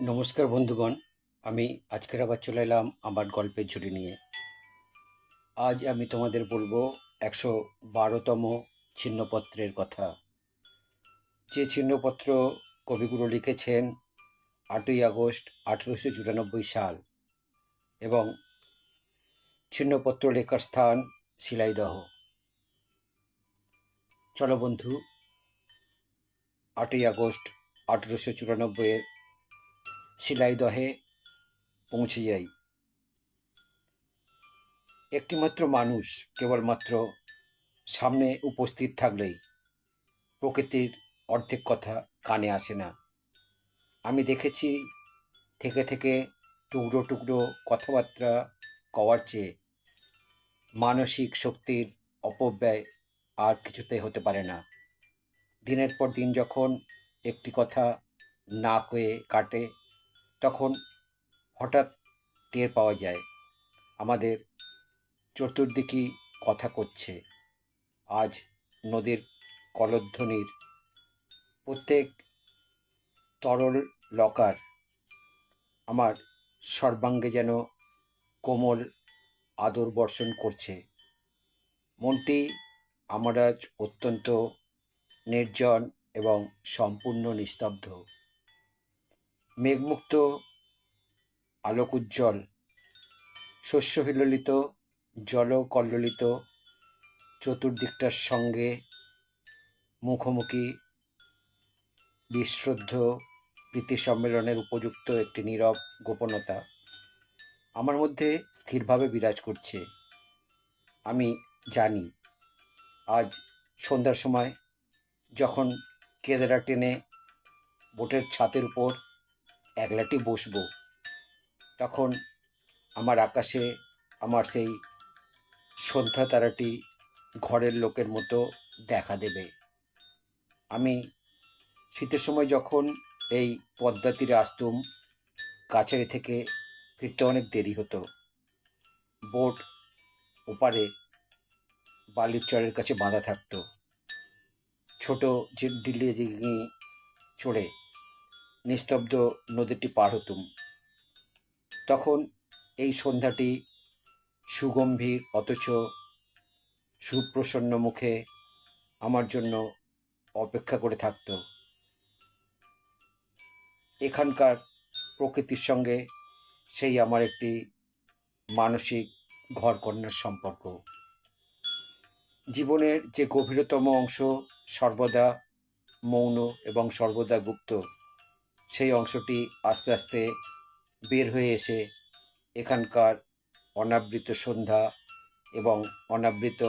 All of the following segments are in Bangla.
নমস্কার বন্ধুগণ, আমি আজকের আবার চলে এলাম আমার গল্পের ঝুড়ি নিয়ে। আজ আমি তোমাদের বলব একশো বারোতম ছিন্নপত্রের কথা। যে ছিন্নপত্র কবিগুরু লিখেছেন আটই আগস্ট আঠেরোশো চুরানব্বই সাল এবং ছিন্নপত্র লেখার স্থান শিলাইদহ। চলো বন্ধু, আটই আগস্ট আঠেরোশো চুরানব্বইয়ের শিলাইদহে পৌঁছে যাই। একটিমাত্র মানুষ কেবলমাত্র সামনে উপস্থিত থাকলেই প্রকৃতির অর্ধেক কথা কানে আসে না। আমি দেখেছি থেকে থেকে টুকরো টুকরো কথাবার্তা কওয়ার চেয়ে মানসিক শক্তির অপব্যয় আর কিছুতে হতে পারে না। দিনের পর দিন যখন একটি কথা না কয়ে কাটে তখন হঠাৎ টের পাওয়া যায়, আমাদের চতুর্দিকই কথা করছে। আজ নদীর কলধ্বনির প্রত্যেক তরল লকার আমার সর্বাঙ্গে যেন কোমল আদর বর্ষণ করছে। মনটি আমার আজ অত্যন্ত নির্জন এবং সম্পূর্ণ নিস্তব্ধ। মেঘমুক্ত আলোক উজ্জ্বল শস্যহিললিত জলকল্লোলিত চতুর্দিকটার সঙ্গে মুখোমুখি বিশ্রদ্ধ প্রীতি সম্মেলনের উপযুক্ত একটি নীরব গোপনতা আমার মধ্যে স্থিরভাবে বিরাজ করছে। আমি জানি, আজ সন্ধ্যার সময় যখন কেদারা টেনে বোটের ছাতের উপর একলাটি বসবো। তখন আমার আকাশে আমার সেই সন্ধ্যা তারাটি ঘরের লোকের মতো দেখা দেবে। আমি শীতের সময় যখন এই পদ্মা তীরে আসতুম, কাছারি থেকে ফিরতে অনেক দেরি হতো। বোট ওপারে বালির চরের কাছে বাঁধা থাকতো। ছোট যে ডিলে চড়ে নিস্তব্ধ নদীটি পার হতুম। তখন এই সন্ধ্যাটি সুগম্ভীর, অথচ সুপ্রসন্ন মুখে আমার জন্য অপেক্ষা করে থাকত। এখানকার প্রকৃতির সঙ্গে সেই আমার একটি মানসিক ঘরকন্যার সম্পর্ক। জীবনের যে গভীরতম অংশ সর্বদা মৌন এবং সর্বদা গুপ্ত সেই অংশটি আস্তে আস্তে বের হয়ে এসে এখানকার অনাবৃত সন্ধ্যা এবং অনাবৃত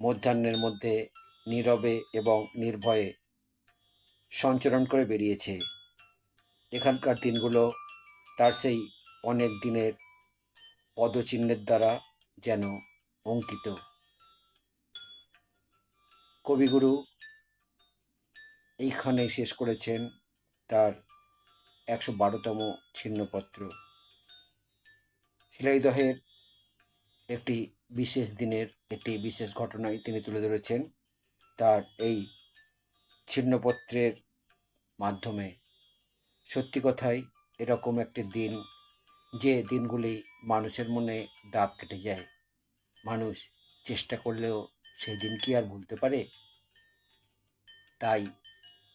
মধ্যাহ্নের মধ্যে নীরবে এবং নির্ভয়ে সঞ্চরণ করে বেরিয়েছে। এখানকার দিনগুলো তার সেই অনেক দিনের পদচিহ্নের দ্বারা যেন অঙ্কিত। কবিগুরু এইখানেই শেষ করেছেন। তার একশো বারোতম ছিন্নপত্র। শিলাইদহের একটি বিশেষ দিনের একটি বিশেষ ঘটনায় তিনি তুলে ধরেছেন তার এই ছিন্নপত্রের মাধ্যমে। সত্যি কথাই এরকম একটি দিন যে দিনগুলি মানুষের মনে দাগ কেটে যায়। মানুষ চেষ্টা করলেও সেই দিন কি আর ভুলতে পারে? তাই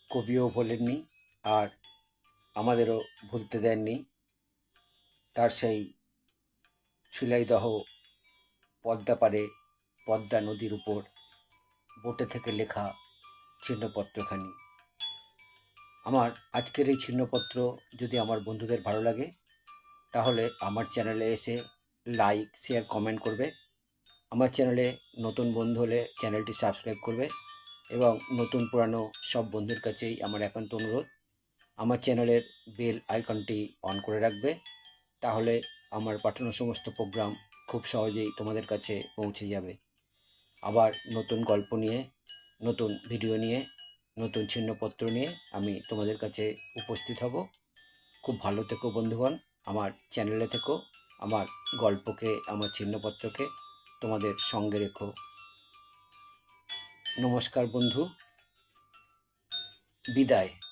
কবিও বলেননি আর আমাদেরও ভুলতে দেননি। তার সেই শিলাইদহ পদ্মা পারে পদ্মা নদীর উপর বোটে থেকে লেখা চিহ্নপত্রখানি আমার আজকের এই চিহ্নপত্র যদি আমার বন্ধুদের ভালো লাগে, তাহলে আমার চ্যানেলে এসে লাইক, শেয়ার, কমেন্ট করবে। আমার চ্যানেলে নতুন বন্ধু হলে চ্যানেলটি সাবস্ক্রাইব করবে এবং নতুন পুরানো সব বন্ধুর কাছেই আমার একান্ত অনুরোধ। আমার চ্যানেলের বেল আইকনটি অন করে রাখবে। তাহলে আমার পাঠানো সমস্ত প্রোগ্রাম খুব সহজেই তোমাদের কাছে পৌঁছে যাবে। আবার নতুন গল্প নিয়ে, নতুন ভিডিও নিয়ে, নতুন ছিন্নপত্র নিয়ে আমি তোমাদের কাছে উপস্থিত হব। খুব ভালো থেকো বন্ধুগণ, আমার চ্যানেলে থেকো, আমার গল্পকে, আমার ছিন্নপত্রকে তোমাদের সঙ্গে রেখো। নমস্কার বন্ধু, বিদায়।